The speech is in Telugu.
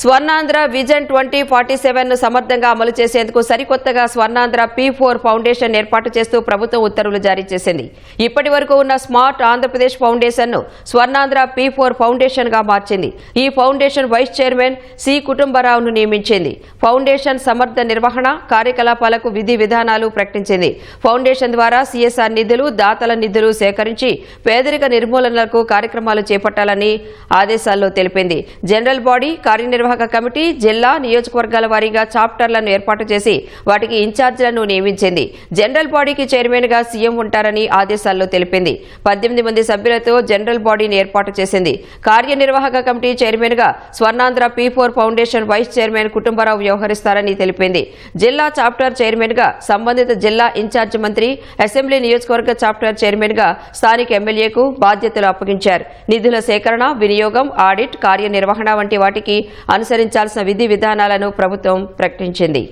స్వర్ణాంధ్ర విజన్ ట్వంటీ ఫార్టీ సెవెన్ను సమర్థంగా అమలు చేసేందుకు సరికొత్తగా స్వర్ణాంధ్ర పీ ఫోర్ ఫౌండేషన్ ఏర్పాటు చేస్తూ ప్రభుత్వం ఉత్తర్వులు జారీ చేసింది. ఇప్పటి వరకు ఉన్న స్మార్ట్ ఆంధ్రప్రదేశ్ ఫౌండేషన్ను స్వర్ణాంధ్ర పీ ఫోర్ ఫౌండేషన్గా మార్చింది. ఈ ఫౌండేషన్ వైస్ చైర్మన్ సి కుటుంబరావును నియమించింది. ఫౌండేషన్ సమర్థ నిర్వహణ కార్యకలాపాలకు విధి విధానాలు ప్రకటించింది. ఫౌండేషన్ ద్వారా సిఎస్ఆర్ నిధులు దాతల నిధులు సేకరించి పేదరిక నిర్మూలనలకు కార్యక్రమాలు చేపట్టాలని ఆదేశాల్లో తెలిపింది. జనరల్ బాడీ కార్యనిర్వాహక కమిటీ జిల్లా నియోజకవర్గాల వారీగా చాప్టర్లను ఏర్పాటు చేసి వాటికి ఇన్ఛార్జీలను నియమించింది. జనరల్ బాడీకి చైర్మన్గా సీఎం ఉంటారని ఆదేశాల్లో తెలిపింది. పద్దెనిమిది మంది సభ్యులతో జనరల్ బాడీని ఏర్పాటు చేసింది. కార్యనిర్వాహక కమిటీ చైర్మన్గా Swarnandhra P four foundation vice chairman Kutumbarao వ్యవహరిస్తారని తెలిపింది. జిల్లా చాప్టర్ చైర్మన్గా సంబంధిత జిల్లా ఇన్ఛార్జ్ మంత్రి అసెంబ్లీ నియోజకవర్గ చాప్టర్ చైర్మన్గా స్థానిక ఎమ్మెల్యేకు బాధ్యతలు అప్పగించారు. నిధుల సేకరణ వినియోగం ఆడిట్ కార్యనిర్వహణ వంటి వాటికి అనుసరించాల్సిన విధి విధానాలను ప్రభుత్వం ప్రకటించింది.